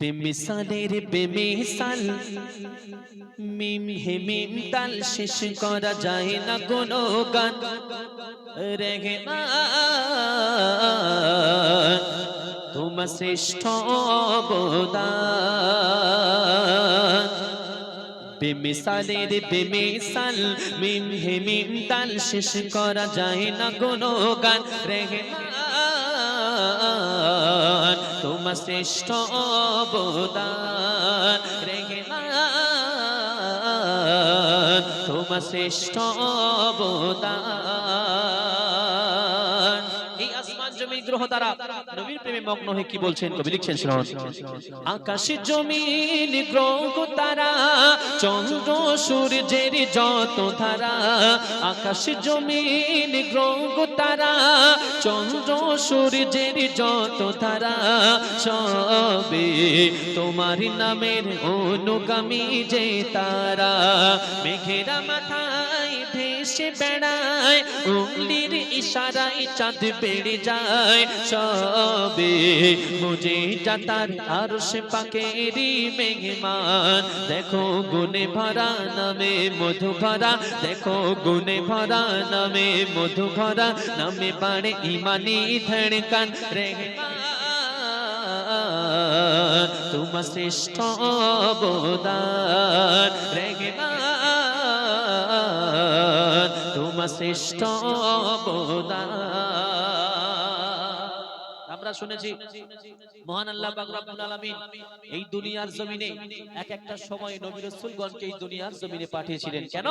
বেমিসালের বেমিসাল। মিম হে মিম তাল শেষ করা যায় না কোনো গান। রেগে তোমার শ্রেষ্ঠ অবদান। বেমিসালের বেমিসাল, মিম হে মিম তাল শেষ করা যায় না কোনো গান। রেগে তোমার শ্রেষ্ঠ অবদান রেগে তোমার শ্রেষ্ঠ অবদান জমি গ্রহ দ্বারা। নবীর প্রেমে মগ্ন হয়ে কি বলছেন? কবি লিখছেন আকাশ জমিন গ্রহ তারা চন্দ্র সূর্যের যত ধারা। আকাশ জমিন গ্রহ তারা চন্দ্র সূর্যের যত ধারা। সবে তোমার নামের অনুগামী যে তারা, মেঘেরা মাথায় ভেসে বেড়ায় উঙ্গলির ইশারায় চাঁদ বেড়ে যায়। সবে মুজে যাতার আর সে পাকেরি মেঘমান দেখো গুনে ভরা নামে মধু ভরা, দেখো গুনে ভরা নামে মধু ভরা, নামে বাড়ে ইমানি ধড়কান রেগমান তোমার শ্রেষ্ঠ অবদান রেগমান শ্রেষ্ঠ অবদান। আমরা শুনেছি, মহান আল্লাহ পাক রব্বুল আলামিন এই দুনিয়ার জমিনে এক একটা সময় নবী রাসূলগণকে এই দুনিয়ার জমিনে পাঠিয়েছিলেন। কেন?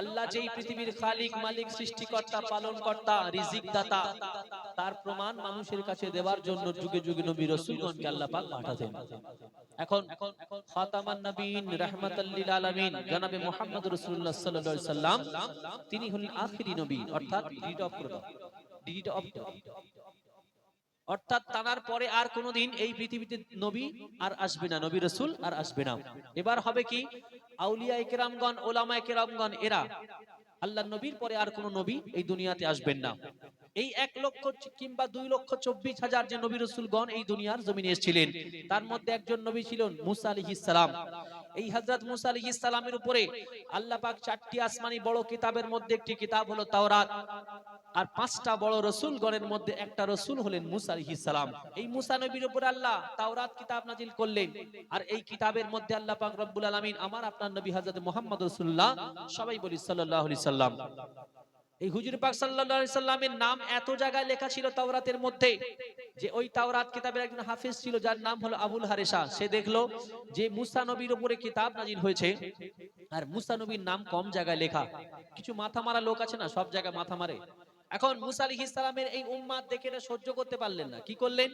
আল্লাহ যেই পৃথিবীর খালিক, মালিক, সৃষ্টিকর্তা, পালনকর্তা রিজিক দাতা তার প্রমাণ মানুষের কাছে দেওয়ার জন্য যুগে যুগে নবী রাসূলগণকে আল্লাহ পাক পাঠাতেন। এখন খাতামান নবীন রাহমাতাল লিল আলামিন, জনাবে মুহাম্মদ রাসূলুল্লাহ সাল্লাল্লাহু আলাইহি সাল্লাম তিনি হলেন আখিরি নবী, অর্থাৎ ডিড অফ ডিড অফ অর্থাৎ তানার পরে আর কোনোদিন এই পৃথিবীতে নবী আর আসবে না, নবী রসুল আর আসবে না। এবার হবে কি? আউলিয়া একরামগণ ওলামা একরামগণ এরা আল্লাহ নবীর পরে আর কোন নবী এই দুনিয়াতে আসবেন না। এই এক লক্ষ কিংবা দুই লক্ষ চব্বিশ হাজার যে নবী রসুলগণ এই দুনিয়ার জমিনে এসেছিলেন, তার মধ্যে একজন নবী ছিলেন মুসা আলী ইসালাম এই হজরত মুসা আলী ইসালামের উপরে আল্লাহ পাক চারটি আসমানি বড় কিতাবের মধ্যে একটি কিতাব হলো তাওরাত। আর পাঁচটা বড় রসুল গণের মধ্যে একটা রসুল হলেন মুসা আলাইহিস সালাম। এই মুসা নবীর উপর আল্লাহ তাওরাত কিতাব নাজিল করলেন। আর এই কিতাবের মধ্যে আল্লাহ পাক রব্বুল আলামিন আমার আপনার নবী হযরত মোহাম্মদ রসুল্লাহ সবাই বলি আলাইহি সাল্লাম। এই হুজুর পাক আলাইহি সাল্লামের নাম এত জায়গায় লেখা ছিল তাওরাতের মধ্যে যে ওই তাওরাত কিতাবের একজন হাফিজ ছিল, যার নাম হলো আবুল হারেসা। সে দেখল যে মুসা নবীর উপরে কিতাব নাজিল হয়েছে আর মুসা নবীর নাম কম জায়গায় লেখা। কিছু মাথা মারা লোক আছে না, সব জায়গায় মাথা মারে। এখন মুসা আলী ইসলামের এই উম্মাদ দেখে এটা সহ্য করতে পারলেন না। কি করলেন?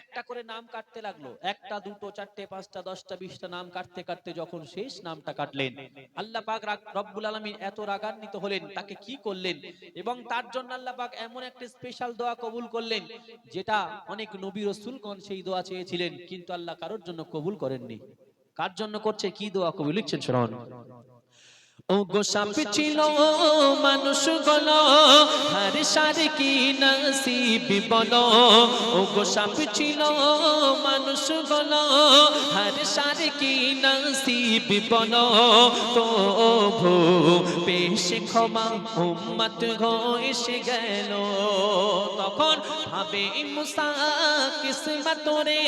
একটা করে নাম কাটতে লাগল। একটা, দুটো, চারটে, পাঁচটা, দশটা, বিশটা নাম কাটতে কাটতে যখন শেষ নামটা কাটলেন, আল্লাহ পাক রব্বুল আলমিন এত রাগান্বিত হলেন, তাকে কি করলেন? এবং তার জন্য আল্লাহ পাক এমন একটা স্পেশাল দোয়া কবুল করলেন, যেটা অনেক নবী রসুলগণ সেই দোয়া চেয়েছিলেন, কিন্তু আল্লাহ কারোর জন্য কবুল করেননি। কার জন্য করছে? কি দোয়া কবুল? লিখছেন শুনুন। ও গো সাপ ছিল, মানুষ গল, হার সার কি নসিব বলো? ও গো সাপ ছিল, মানুষ গল, হার সার কি নসিব বলো? তো ভো পেশ ক্ষমা উম্মত গো এসে গেল। তখন ভাবে মুসা কিসমত রে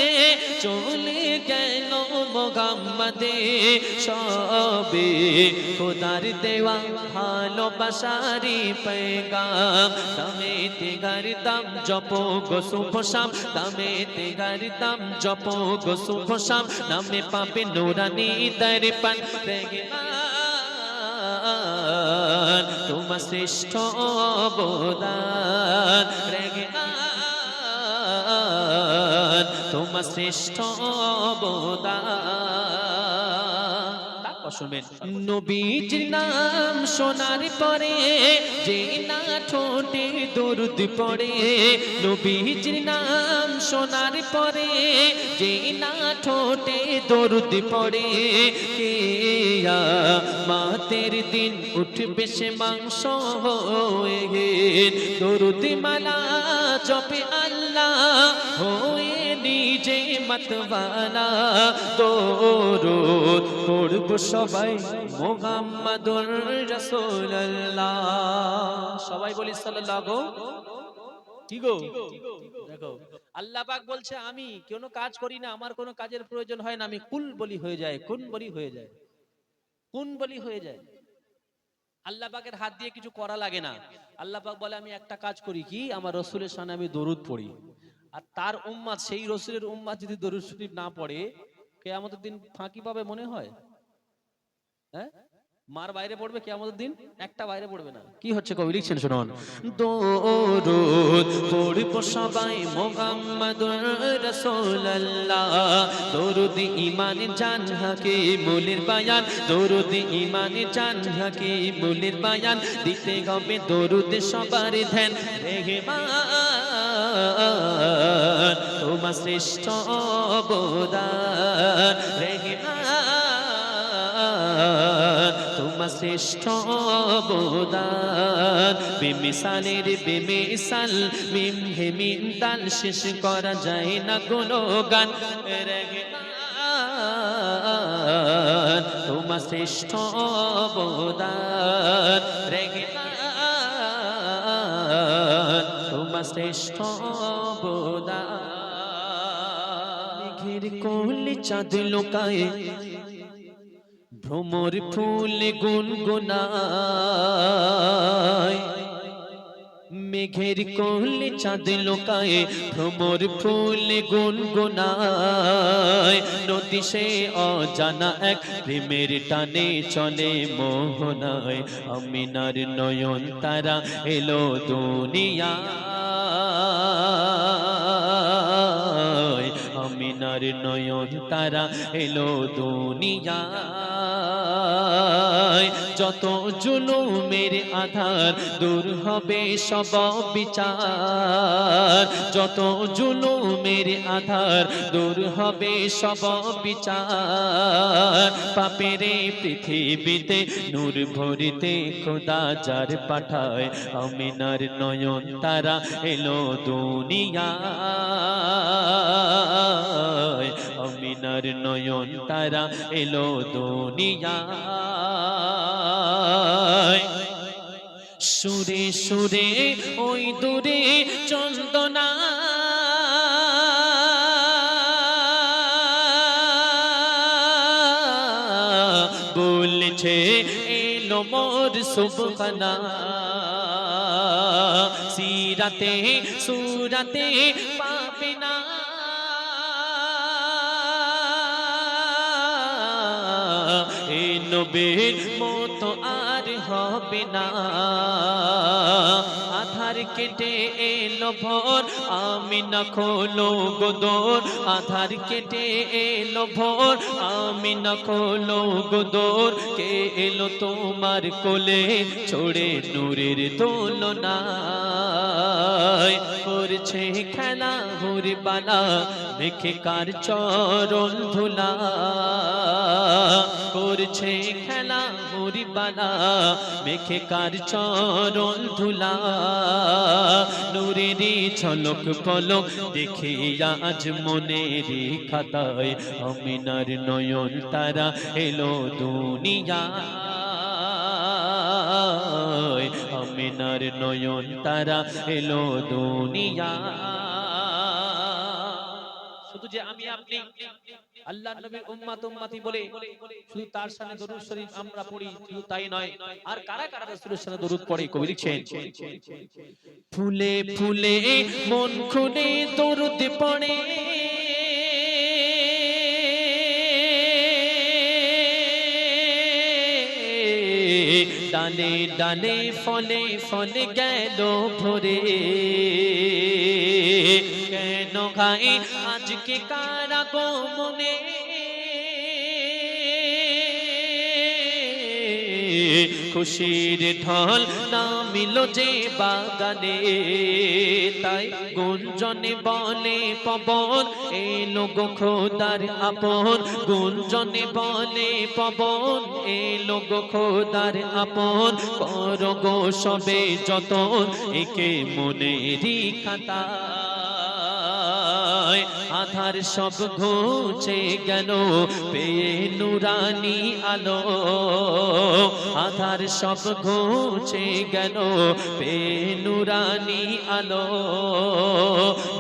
চলে গেল মোহাম্মদে। সবে খোদার দেওয়া ভালোবাসারি পেগাম দামে তেগার দাম জপ গো শুভ শাম দামে তেগার দাম জপ গো শুভ শাম নামে পাবে নোরানি দর্পণ তোমার শ্রেষ্ঠ অবদান রেগমান তোমার শ্রেষ্ঠ অবদান নবীজির নাম শোনার পরে যে না ঠোঁটে দরুদ পড়ে নবীজির নাম শোনার পরে যে না ঠোঁটে দরুদ পড়ে, কে মাতের দিন উঠবে সে মাংস হয়ে। আল্লাহ, হয়ে নিজে দরুদ পড়ব সবাই মুহাম্মাদুর রাসূলুল্লাহ। সবাই বলি কি গো? দেখো, আল্লাহ বলছে, আমি কোনো কাজ করি না, আমার কোনো কাজের প্রয়োজন হয় না, আমি কুল বলি হয়ে যায়, কোন বলি হয়ে যায়। কোন বলি হয়ে যায়। আল্লাহ হাত দিয়ে কিছু করা লাগে না। আল্লাহ পাক বলে, আমি একটা কাজ করি কি? আমার রসুলের সামনে আমি দরুদ পড়ি। আর তার উম্মাদ সেই রসুলের উম্মাদ যদি দরুদ শরীফ না পড়ে কে আমাদের দিন ফাঁকি পাবে মনে হয়? হ্যাঁ? মার বাইরে পড়বে কে আমাদের দিন? একটা বাইরে পড়বে না। কি হচ্ছে কবি? লিখছেন শুনুন। দরুদ পড়ব সবাই মুহাম্মাদুর রাসূলুল্লাহ। দরুদ ইমান জান হাকে মুলির বায়ান। দরুদ ইমান জান হাকে মুলির বায়ান। দিতে হবে দরুদ সবার ধ্যান। রেহমান তোমার শ্রেষ্ঠ অবদান। রেহমান তোমার শ্রেষ্ঠ অবদান। বেমিসালের বেমিসাল মিম হে মিম তাল শেষ করা যায় না কোনো গান তোমার শ্রেষ্ঠ অবদান। তোমার শ্রেষ্ঠ অবদান। মেঘের কোলে চাঁদ লোকায় ভ্রমর ফুল গুনগুনায়। মেঘের কোলে চাঁদ লোকায় ভ্রমর ফুল গুনগুনায়। নদী সে অজানা এক প্রেমের টানে চলে মোহনায়। আমিনার নয়ন তারা এলো দুনিয়া আমিনার নয়ন তারা এলো দুনিয়ায় যত জুলুমের আধার দূর হবে সব বিচার। যত জুলুমের আধার দূর হবে সব বিচার। পাপেরে পৃথিবীতে নূর ভরিতে খোদা যার পাঠায়, আমিনার নয়ন তারা এলো দুনিয়ায়। আমিনার নয়ন তারা এলো দুনিয়ায়। সুরে সুরে, ওই দূরে চন্দনা। বলছে, এলো মোর সুবহানা। সিরাতে, সুরাতে নবীর মতো আর হবে না। আধার কেটে এলো ভোর, আমি না খোলো গোদর আধার কেটে এলো ভোর, আমি না খোলো গোদর কে এলো তোমার কোলে ছোড়ে নূরের দোলনা করছে খেলা হুরি বালা মেখে কার চরণ ধুলা? করছে খেলা হুরি বালা মেখে কার চরণ ধুলা। নূরেরই ঝলক পলক দেখে আজ মনের খাতায় অমিনার নয়ন তারা এলো দুনিয়া আমিনার নয়ন তারা এলো দুনিয়া শুধু যে আমি আপনি আল্লাহ নবীর উম্মাত উম্মাতি বলে শুধু তার সামনে দরুদ শরীফ আমরা পড়ি শুধু তাই নয়। আর কারা কারা রাসূলের সামনে দরুদ পড়ে কবি লিখছেন? ফুলে ফুলে মন খুলে দরুদ পড়ে। ডালে দানে ফলে ফলে গেল ভরে? কেন খাই আজকে কারা গো মনে খুশির ঢল নামিল যে বাগানে। তাই গুঞ্জনে বলে, পবন, এলো গো খোদার আপন। গুঞ্জনে বলে, পবন, এলো গো খোদার আপন। কর গো সবে যতন, একে মনেরই খাতা। আধার সব ঘুচে গেল, পেয়ে নুরানি আলো। আধার সব ঘুচে গেল, পেয়ে নুরানি আলো।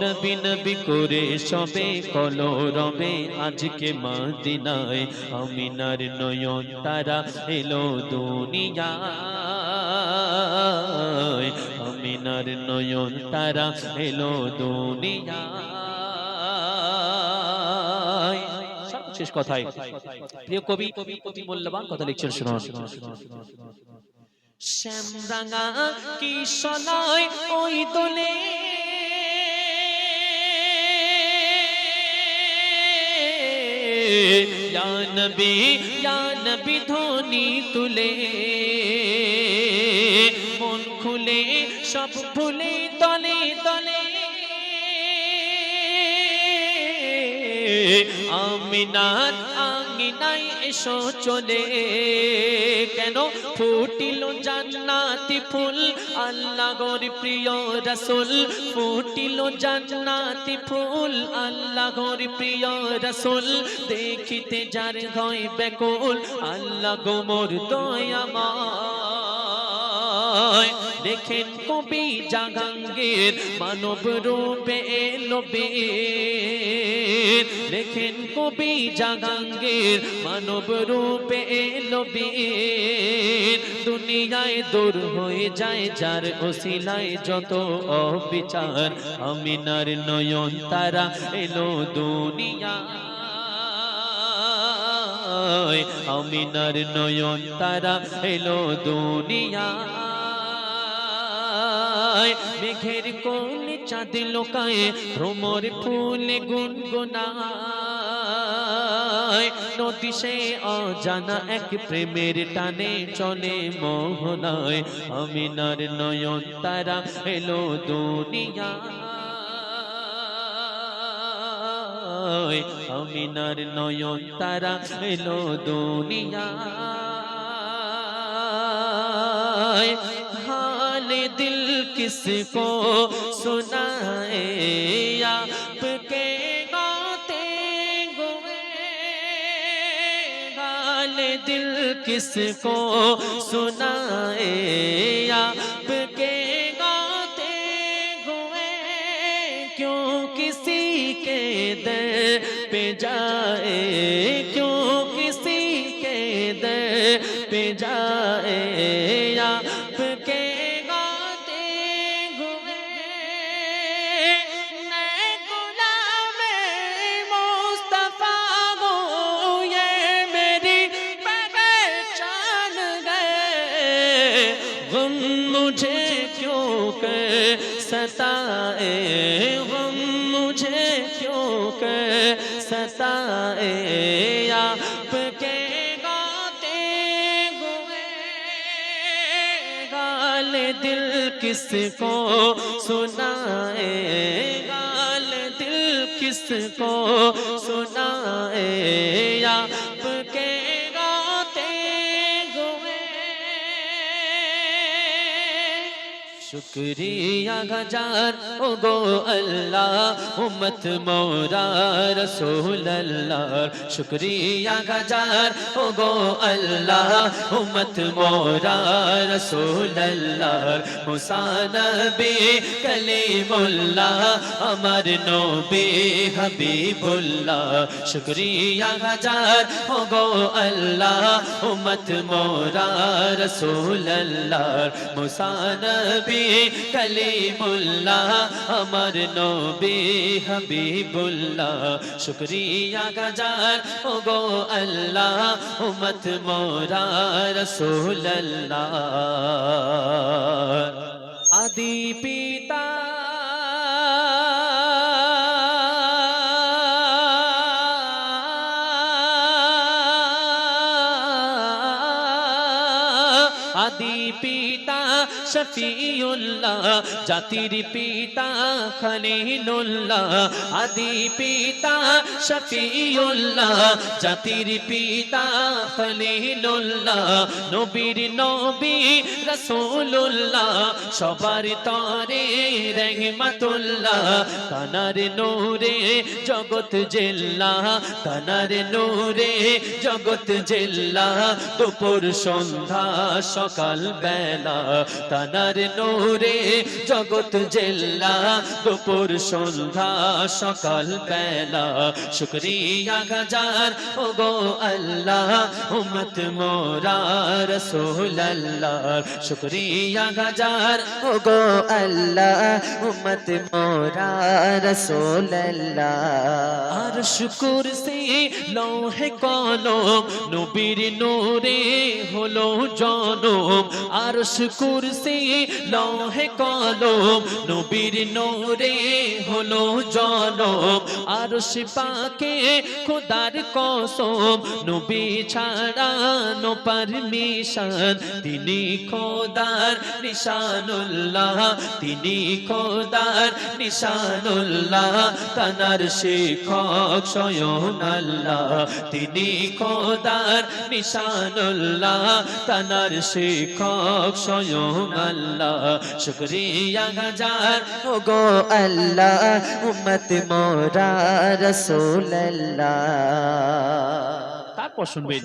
নবী নবী করে সবে কলো রবে আজকে মদিনায়, আমিনার নয়ন তারা এলো দুনিয়ায়। আমিনার নয়ন তারা এলো দুনিয়ায়। সর্বশেষ কথায়। প্রিয় কবি, অতি মূল্যবান কথা লিখছেন, শুনুন। শ্যামরাঙা কি শোনায় ওই দোলে? নবী নবী ধ্বনি তুলে। মন খুলে, সব ফুলে, তলে তলে। আমিনার আঙ্গিনায় এসো চলে। কেন ফুটিল জান্নাতি ফুল? আল্লাহ গর প্রিয় রসুল, ফুটিল জান্নাতি ফুল। আল্লাহ গর প্রিয় রসুল, দেখিতে যার হয় বেকুল আল্লাহ গোমর দয়াময়। দেখেন কবি জাগাঙ্গের মানব রূপে এলো বীর। দেখেন কবি জাগাঙ্গের মানব রূপে এলো বীর। দুনিয়ায় দূর হয়ে যায় যার ওসিলায় যত অবিচার, আমিনার নয়ন তারা এলো দুনিয়া আমিনার নয়ন তারা এলো দুনিয়া মেঘের কোল চাঁদ লোকায়, ভ্রমর ফুল গুনগুনায়। নদী সে অজানা এক প্রেমের টানে চলে মোহনায়। আমিনার নয়ন তারা এলো দুনিয়া আমিনার নয়ন তারা এলো দুনিয়া हाल दिल किसको सुनाए आपके गाते हुए हाल दिल किसको सुनाए आपके गाते हुए क्यों किसी के दर पे जाए क्यों किसी के दर पे जाए ستائے غم مجھے کیوں کر ستائے آپ کے گاتے ہوئے گال دل کس کو سنائے؟ گال دل کس کو سنائے؟ آپ کے শুক্রিয়া গজার ও গো আল্লাহ উম্মত মোরা রসুল আল্লাহ শুক্রিয়া গজার ও গো আল্লাহ উম্মত মোরা রসুল আল্লাহ হুসান বে কলিমুল্লাহ আমার নবী হাবিবুল্লাহ শুক্রিয়া গজার ও গো আল্লাহ উম্মত মোরা রসুল আল্লাহ মুসান কালিমুল্লাহ আমার নবী হাবিবুল্লাহ। শুক্রিয়া গাজার ও গো আল্লাহ উমত মোরা রসুল্লাহ আদি পিতা শফিউল্লাহ, জাতির পিতা খলিলুল্লাহ, আদি পিতা শফিউল্লাহ, জাতির পিতা খলিলুল্লাহ, নবীর নবী রাসূলুল্লাহ, সবার তরে রহমাতুল্লাহ, কানার নূরে জগৎ জেল্লা, কানার নূরে জগৎ জেল্লা, দুপুর সন্ধ্যা সকাল বেলা তানার নূরে জগৎ জেল্লা দুপুর সন্ধ্যা, সকাল বেলা। শুক্রিয়া গাজার ও গো আল্লাহ, উম্মত মোরা রসুল আল্লাহ শুক্রিয়া গাজার ও গো আল্লাহ, উম্মত মোরা রসুল আর শুকুর সে লৌহে কলম, নবীর নূরে হলো জনম। আর শুকুর সে লৌহে কলম, নবীর নূরে হলো জনম। আর পাকে খোদার কসম, নবী ছাড়া নো পারমিশন। তিনি খোদার নিশানুল্লাহ, তিনি খোদার নিশানুল্লাহ। তানার শিক্ষক স্বয়ং আল্লাহ। তিনি খোদার নিশানুল্লাহ, তানার শিক্ষক স্বয়ং আল্লাহ। শুক্রিয়া হাজার গো আল্লাহ, উম্মত মোরা রসুল তারপর শুনবেন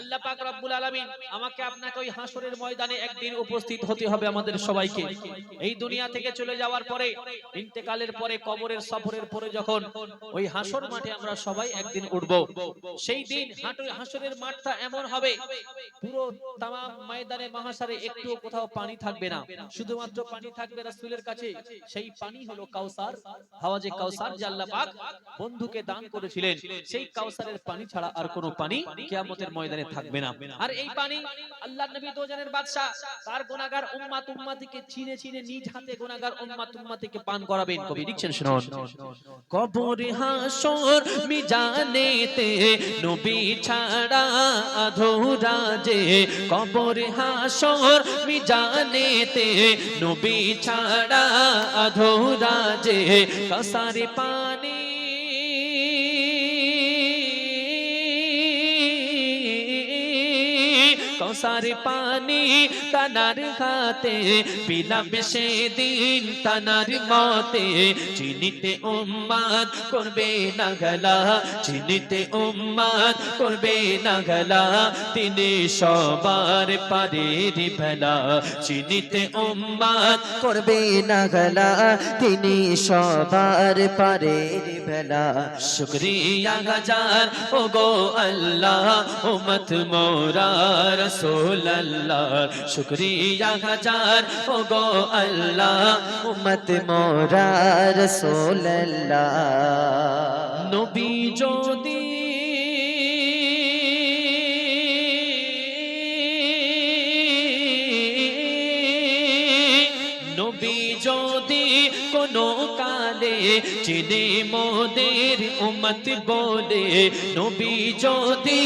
আল্লাহ পাক রব্বুল আলামিন আমাকে আপনাকে ওই হাসরের ময়দানে একদিন উপস্থিত হতে হবে আমাদের সবাইকে। এই দুনিয়া থেকে চলে যাওয়ার পরে ইন্তেকালের পরে কবরের সফরের পরে যখন ওই হাসর মাঠে আমরা সবাই একদিন উঠব সেই দিন হাসরের মাঠটা এমন হবে পুরো তামাম ময়দানে মহাসারে একটু কোথাও পানি থাকবে না। শুধুমাত্র পানি থাকবে রাসূলের কাছে সেই পানি হলো কাউসার। হাওয়াজে কাউসার যে আল্লাহ পাক বন্ধুকে দান করেছিলেন সেই কাউসারের পানি ছাড়া আর কোনো পানি কিয়ামতের ময়দানে থাকবে না। আর এই পানি আল্লাহ নবী দোজানের বাদশা তার গুনাহগার উম্মাত উম্মাতিকে চিনে চিনে নিজ হাতে গুনাহগার উম্মাত উম্মাতিকে পান করাবেন কবি। লিখছেন শুনুন। কবর হাসর মিজানেতে নবী ছাড়া আধুরা যে কবর হাসর মিজানেতে নবী ছাড়া আধুরা যে কসারে পানি কৌসার পানি তানার হাতে পিলাম সেদিন তানার মতে চিনিতে উম্মাদ করবে না গলা চিনিতে উম্মাদ করবে না গলা তিনি সবার পারের ভেলা চিনিতে উম্মাদ করবে না গলা তিনি সবার পারের বেলা শুক্রিয়া হাজার ও গো আল্লাহ উম্মত মোরা রসুল আল্লাহ শুক্রিয়া হাজার ও গো আল্লাহ উম্মত মোরা রসুল্লাহ নবী যদি কোনো কালে চিনে মোদের উম্মত বলে, নবী যদি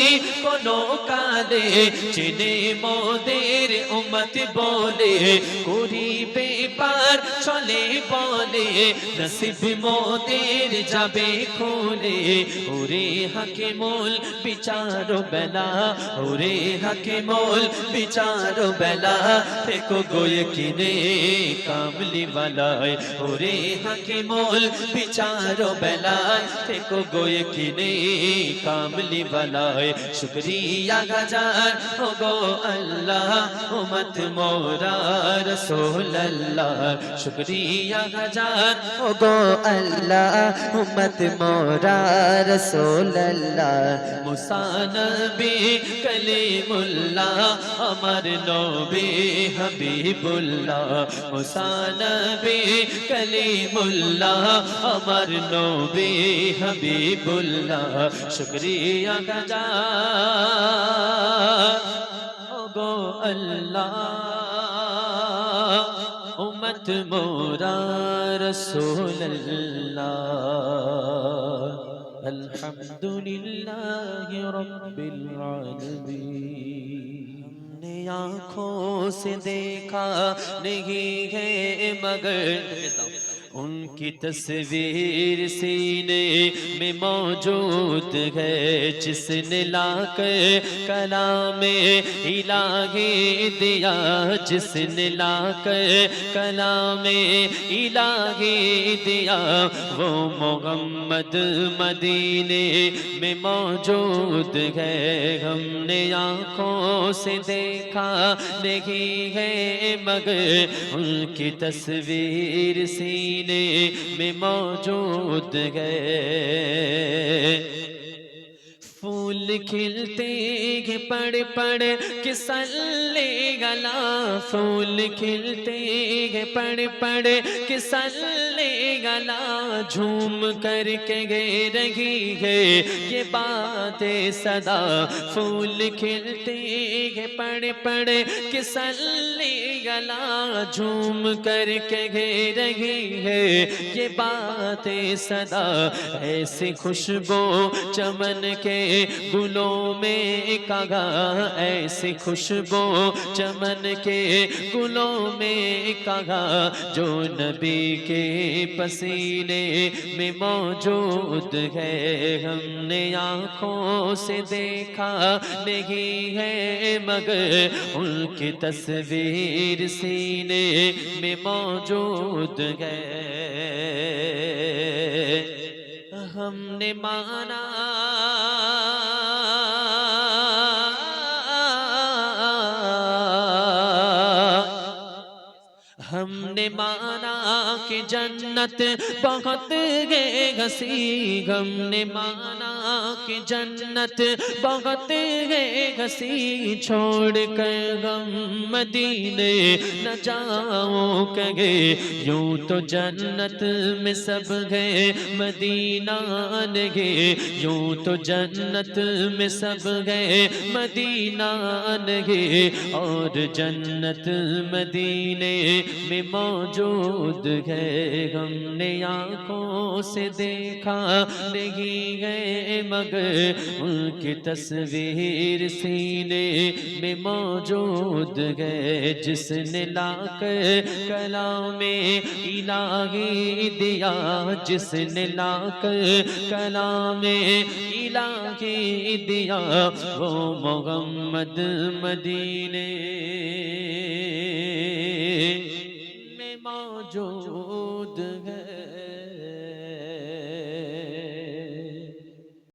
কোনো কালে চিনে মোদের উম্মত বলে, করিবে পার চলে বলে, নসিব মোদের যাবে খুলে ওরে হাকে মোল বিচার বেলা, ওরে হাকে মোল বিচার বেলা, থেকো গোয়ে কিনে কামলি বালায় ওরে হাকে মোল বিচার বেলায় থেকো গোয়ে কিনে কামলি বালায় শুক্রিয়া গাজার ও গো আল্লাহ উমত মোরা রসোল আল্লাহ শুক্রিয়া গাজার ও গো আল্লাহ উম্মত মোরা রসুল মুসানবি কলিমুল্লাহ আমার নবী হাবিবুল্লাহ। মুসানবি কলিমুল্লাহ আমার নবী হাবিবুল্লাহ। শুক্রিয়া গাজা ও গো আল্লাহ। مت مورا رسول اللہ الحمد للہ رب العالمين. نے آنکھوں سے دیکھا نہیں ہے مگر ان کی تصویر سینے میں موجود ہے، جس نے لا کر کلام الہی دیا، جس نے لا کر کلام الہی دیا۔ وہ محمد مدینے میں موجود ہے، ہم نے آنکھوں سے دیکھا نہیں ہے، مگر ان کی تصویر سینے سینے میں موجود گئے پھول کھلتے گے پڑ پڑ کے سلے گلا پھول کھلتے گے پڑ پڑ کے سلے گلا جھوم کر کے گئے، رہی ہے یہ باتیں صدا۔ پھول کھلتے گے پڑ پڑ کے سلے گلا جھوم کر کے رہی ہے۔ یہ باتیں صدا ایسی خوشبو چمن کے گلوں میں کگا ایسی خوشبو چمن کے گلوں میں کگا جو نبی کے پسینے میں موجود ہے۔ ہم نے آنکھوں سے دیکھا نہیں ہے، مگر ان کی تصویر تیر سینے میں موجود ہے۔ ہم نے مانا ہم نے مانا کہ جنت بہت گے گسی ہم نے مانا کی جنت بہت ہے ہسی چھوڑ کر غم مدینے نہ جاؤں کہے، یوں تو جنت میں سب گئے مدینہ گے یوں تو جنت میں سب گئے مدینہ گے اور جنت مدینے میں موجود ہے غم نے آنکھوں سے دیکھا، نہیں گئے مگر उनकी तस्वीर सीने में मौजूद है जिसने लाकर कलाम इलाही दिया जिसने लाकर कलाम इलाही दिया वो मोहम्मद मदीने में मौजूद